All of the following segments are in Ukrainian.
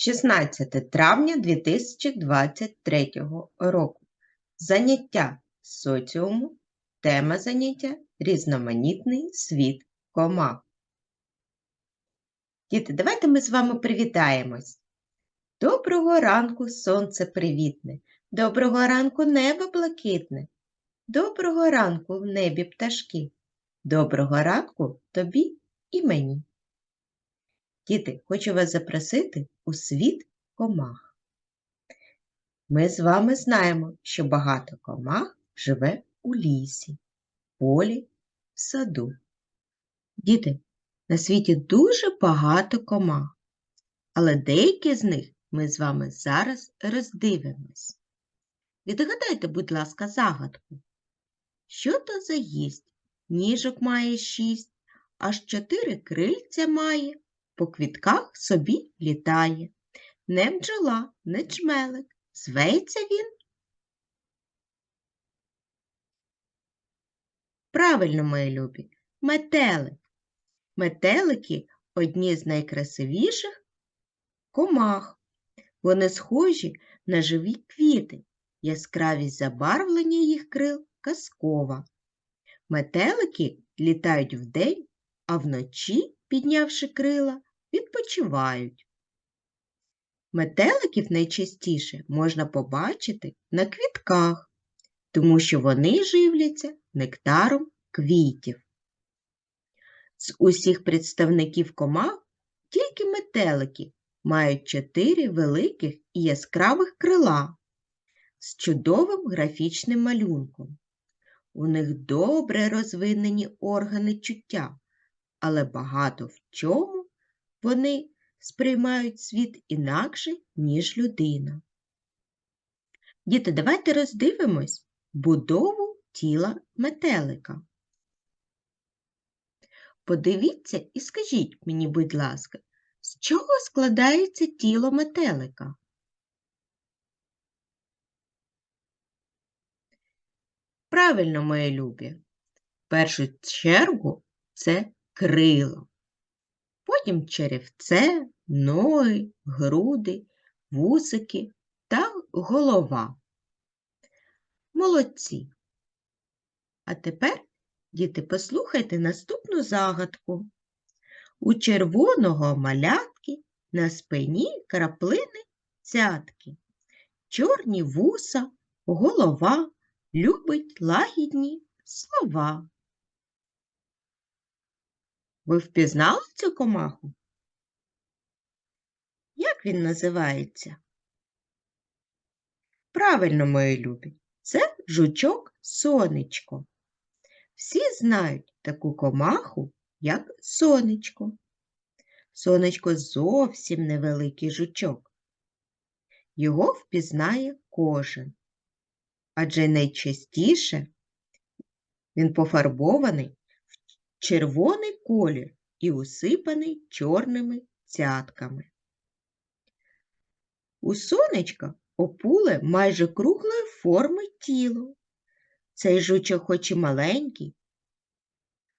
16 травня 2023 року. Заняття соціуму. Тема заняття різноманітний світ комах. Діти, давайте ми з вами привітаємось. Доброго ранку, сонце привітне. Доброго ранку небо блакитне. Доброго ранку в небі пташки. Доброго ранку тобі і мені. Діти, хочу вас запросити у світ комах. Ми з вами знаємо, що багато комах живе у лісі, полі, в саду. Діти, на світі дуже багато комах, але деякі з них ми з вами зараз роздивимось. Відгадайте, будь ласка, загадку. Що то за гість? Ніжок має шість, аж чотири крильця має, по квітках собі літає. Не бджола, не чмелик, зветься він. Правильно, мої любі, метелик. Метелики одні з найкрасивіших комах. Вони схожі на живі квіти, яскравість забарвлення їх крил казкова. Метелики літають вдень, а вночі, піднявши крила, відпочивають. Метеликів найчастіше можна побачити на квітках, тому що вони живляться нектаром квітів. З усіх представників комах тільки метелики мають чотири великих і яскравих крила з чудовим графічним малюнком. У них добре розвинені органи чуття, але багато в чому вони сприймають світ інакше, ніж людина. Діти, давайте роздивимось будову тіла метелика. Подивіться і скажіть мені, будь ласка, з чого складається тіло метелика? Правильно, мої любі. В першу чергу це крило, потім черевце, ноги, груди, вусики та голова. Молодці. А тепер, діти, послухайте наступну загадку. У червоного малятки на спині краплини цятки, чорні вуса, голова любить лагідні слова. Ви впізнали цю комаху? Як він називається? Правильно, мої любі, це жучок сонечко. Всі знають таку комаху, як сонечко. Сонечко зовсім невеликий жучок. Його впізнає кожен, адже найчастіше він пофарбований червоний колір і усипаний чорними цятками. У сонечка опуле майже круглої форми тіло. Цей жучок хоч і маленький,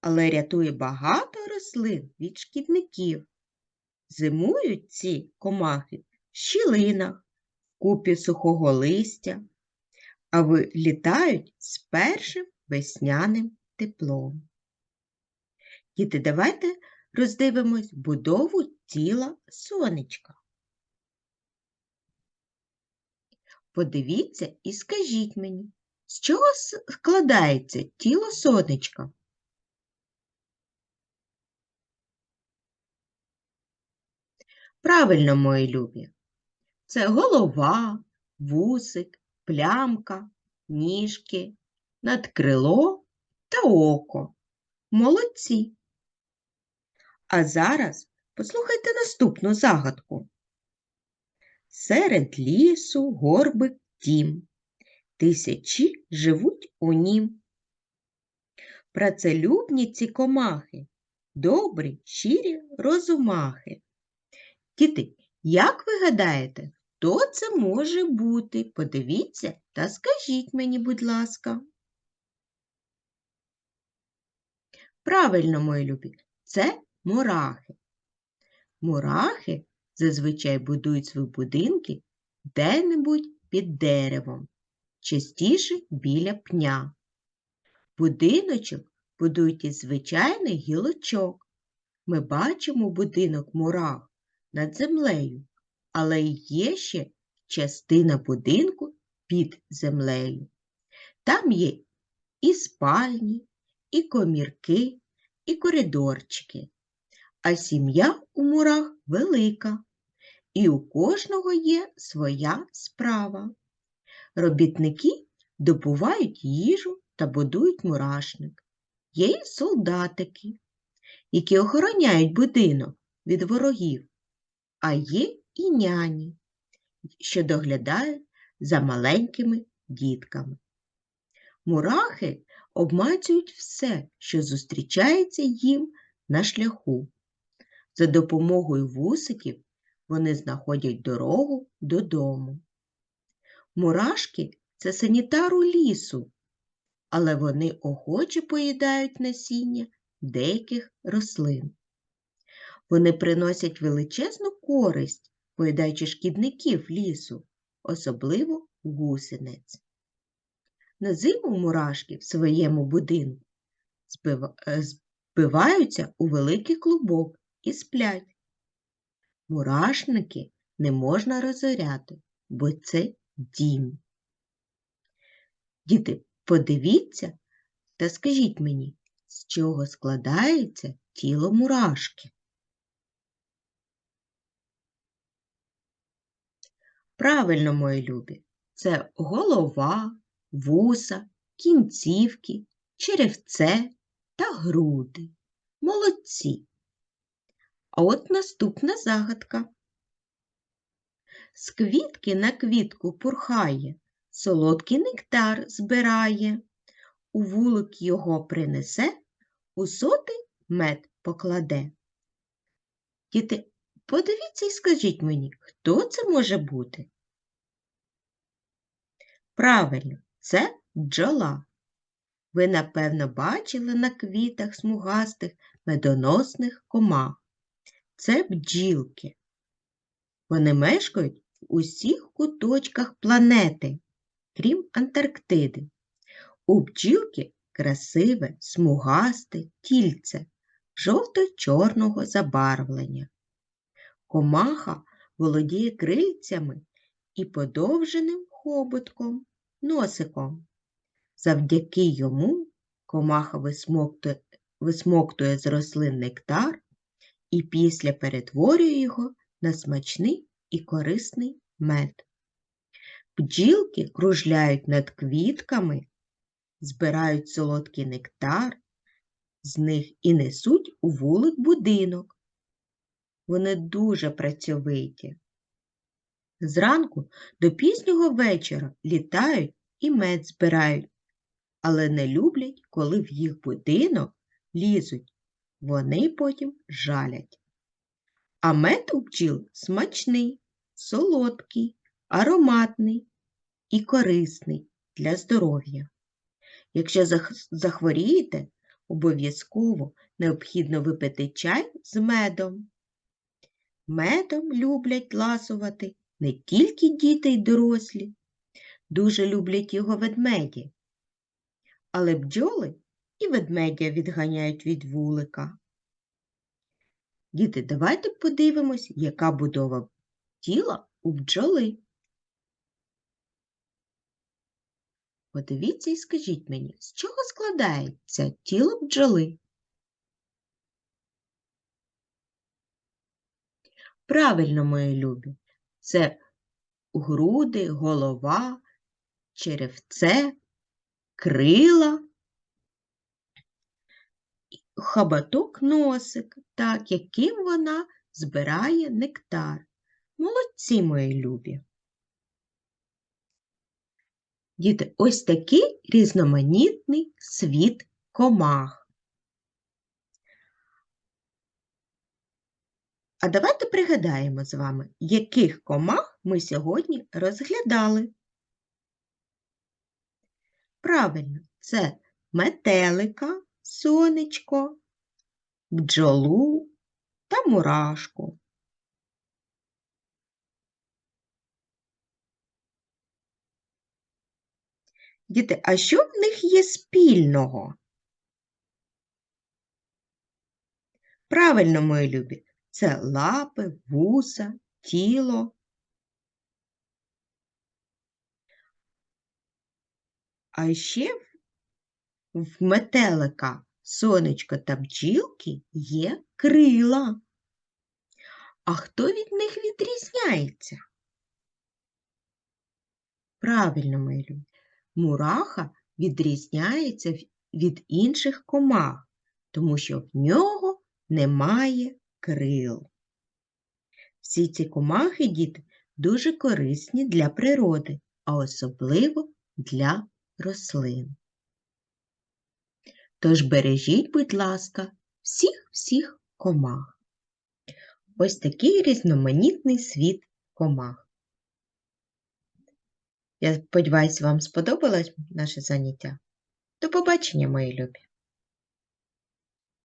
але рятує багато рослин від шкідників. Зимують ці комахи в щілинах, купі сухого листя, а літають з першим весняним теплом. Діти, давайте роздивимось будову тіла сонечка. Подивіться і скажіть мені, з чого складається тіло сонечка? Правильно, мої любі, це голова, вусик, плямка, ніжки, надкрило та око. Молодці! А зараз послухайте наступну загадку. Серед лісу горбик дім, тисячі живуть у нім. Працелюбні ці комахи, добрі, щирі розумахи. Діти, як ви гадаєте, хто це може бути? Подивіться та скажіть мені, будь ласка. Правильно, мої любі, це мурахи. Мурахи зазвичай будують свої будинки де-небудь під деревом, частіше біля пня. Будиночок будують із звичайних гілочок. Ми бачимо будинок мурах над землею, але є ще частина будинку під землею. Там є і спальні, і комірки, і коридорчики. А сім'я у мурах велика, і у кожного є своя справа. Робітники добувають їжу та будують мурашник. Є й солдатики, які охороняють будинок від ворогів, а є і няні, що доглядають за маленькими дітками. Мурахи обмацюють все, що зустрічається їм на шляху. За допомогою вусиків вони знаходять дорогу додому. Мурашки це санітару лісу, але вони охоче поїдають насіння деяких рослин. Вони приносять величезну користь, поїдаючи шкідників лісу, особливо гусениць. На зиму мурашки в своєму будинку е, збиваються у великий клубок і сплять. Мурашники не можна розоряти, бо це дім. Діти, подивіться та скажіть мені, з чого складається тіло мурашки? Правильно, мої любі, це голова, вуса, кінцівки, черевце та груди. Молодці. А от наступна загадка. З квітки на квітку пурхає, солодкий нектар збирає, у вулик його принесе, у соти мед покладе. Діти, подивіться і скажіть мені, хто це може бути? Правильно, це бджола. Ви, напевно, бачили на квітах смугастих медоносних комах. Це бджілки. Вони мешкають в усіх куточках планети, крім Антарктиди. У бджілки красиве, смугасте тільце жовто-чорного забарвлення. Комаха володіє крильцями і подовженим хоботком, носиком. Завдяки йому комаха висмоктує, висмоктує з рослин нектар і після перетворює його на смачний і корисний мед. Бджілки кружляють над квітками, збирають солодкий нектар, з них і несуть у вулик будинок. Вони дуже працьовиті. Зранку до пізнього вечора літають і мед збирають, але не люблять, коли в їх будинок лізуть, вони потім жалять. А мед у бджіл смачний, солодкий, ароматний і корисний для здоров'я. Якщо захворієте, обов'язково необхідно випити чай з медом. Медом люблять ласувати не тільки діти й дорослі, дуже люблять його ведмеді, але бджоли і ведмедя відганяють від вулика. Діти, давайте подивимось, яка будова тіла у бджоли. Подивіться і скажіть мені, з чого складається тіло бджоли? Правильно, мої любі, це груди, голова, черевце, крила, хабаток носик, так, яким вона збирає нектар. Молодці мої любі. Діти, ось такий різноманітний світ комах. А давайте пригадаємо з вами, яких комах ми сьогодні розглядали. Правильно, це метелика, сонечко, бджолу та мурашку. Діти, а що в них є спільного? Правильно, мої любі, це лапи, вуса, тіло. А ще в- метелика, сонечка та бджілки є крила. А хто від них відрізняється? Правильно, мої. Мураха відрізняється від інших комах, тому що в нього немає крил. Всі ці комахи, діти, дуже корисні для природи, а особливо для рослин. Тож бережіть, будь ласка, всіх-всіх комах. Ось такий різноманітний світ комах. Я сподіваюся, вам сподобалось наше заняття. До побачення, мої любі!